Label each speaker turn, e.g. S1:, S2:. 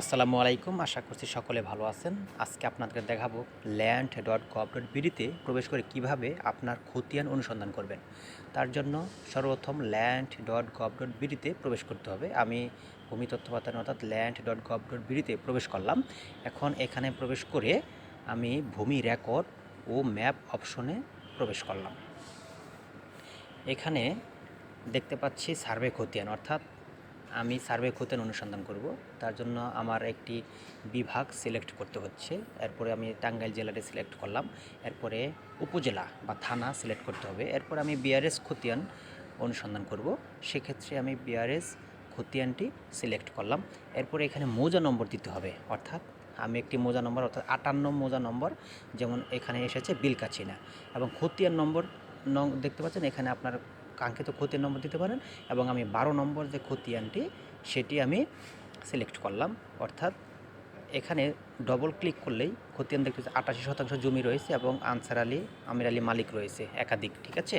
S1: আসসালামু আলাইকুম। আশা করছি সকলে ভালো আছেন। আজকে আপনাদের দেখাবো ল্যান্ড ডট গভ ডট বিডিতে প্রবেশ করে কীভাবে আপনার খতিয়ান অনুসন্ধান করবেন। তার জন্য সর্বপ্রথম ল্যান্ড ডট গভ ডট বিডিতে প্রবেশ করতে হবে। আমি ভূমি তথ্য পাতান অর্থাৎ ল্যান্ড ডট গভ ডট বিডিতে প্রবেশ করলাম। এখন এখানে প্রবেশ করে আমি ভূমি রেকর্ড ও ম্যাপ অপশনে প্রবেশ করলাম। এখানে দেখতে পাচ্ছি সার্ভে খতিয়ান, অর্থাৎ আমি সার্ভে খতিয়ান অনুসন্ধান করব। তার জন্য আমার একটি বিভাগ সিলেক্ট করতে হচ্ছে। এরপরে আমি টাঙ্গাইল জেলাটি সিলেক্ট করলাম। এরপরে উপজেলা বা থানা সিলেক্ট করতে হবে। এরপর আমি বিআরএস খতিয়ান অনুসন্ধান করব। সেক্ষেত্রে আমি বিআরএস খতিয়ানটি সিলেক্ট করলাম। এরপরে এখানে মৌজা নম্বর দিতে হবে। অর্থাৎ আমি একটি মোজা নম্বর, অর্থাৎ আটান্ন মোজা নম্বর, যেমন এখানে এসেছে বিলকাছিনা এবং খতিয়ান নম্বর দেখতে পাচ্ছেন এখানে আপনার কাঙ্ক্ষিত ক্ষতির নম্বর দিতে পারেন এবং আমি বারো নম্বর যে খতিয়ানটি সেটি আমি সিলেক্ট করলাম। অর্থাৎ এখানে ডবল ক্লিক করলেই খতিয়ান দেখতে আটাশি শতাংশ জমি রয়েছে এবং আনসার আলী, আমির আলী মালিক রয়েছে একাধিক, ঠিক আছে?